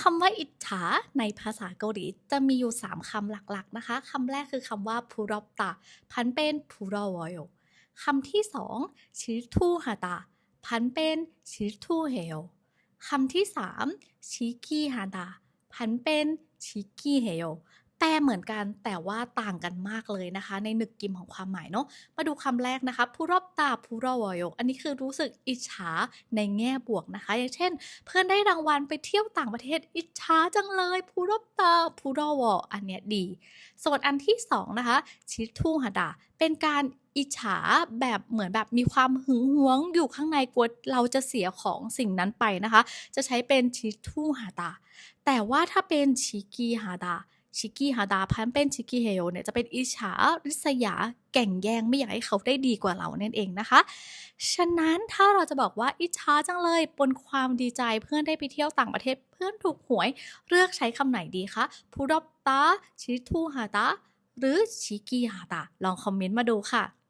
คำว่าอิจฉาในภาษาเกาหลีจะมีอยู่ 3คำหลักๆนะคะคำแรกคือคำว่าพูรอบตาพันเป็นพูรอวอยคำที่สองชิทูฮาตาพันเป็นชิทูเฮโอคำที่สามชิกีฮาตาพันเป็นชิกีเฮล แปลเหมือนกันแต่ว่าต่างกันมากเลยนะคะ ในหนึกกิมของความหมายเนาะมาดูคำแรกนะคะผู้รอบตาผู้รอวอยอันนี้คือรู้สึกอิจฉาในแง่บวกนะคะ อย่างเช่น เพื่อนได้รางวัลไปเที่ยวต่างประเทศอิจฉาจังเลยผู้รอบตาผู้รอวออันเนี้ยดี ส่วนอันที่สองนะคะชิทูฮาดาเป็นการอิจฉาแบบเหมือนแบบมีความหึงหวงอยู่ข้างในกลัวเราจะเสียของสิ่งนั้นไปนะคะ จะใช้เป็นชิทูฮาดาแต่ว่าถ้าเป็นชิกิฮาดา ชิกิฮาดาพันเป็นชิกิเฮโยเนี่ยจะเป็นอิจฉาริษยาแก่งแย่งไม่อยากให้เขาได้ดีกว่าเรานั่นเองนะคะ ฉะนั้นถ้าเราจะบอกว่าอิจฉาจังเลยบนความดีใจเพื่อนได้ไปเที่ยวต่างประเทศเพื่อนถูกหวย เลือกใช้คำไหนดีคะพูดอบตาชิทูฮาตาหรือชิกี้ฮาตาลองคอมเมนต์มาดูค่ะ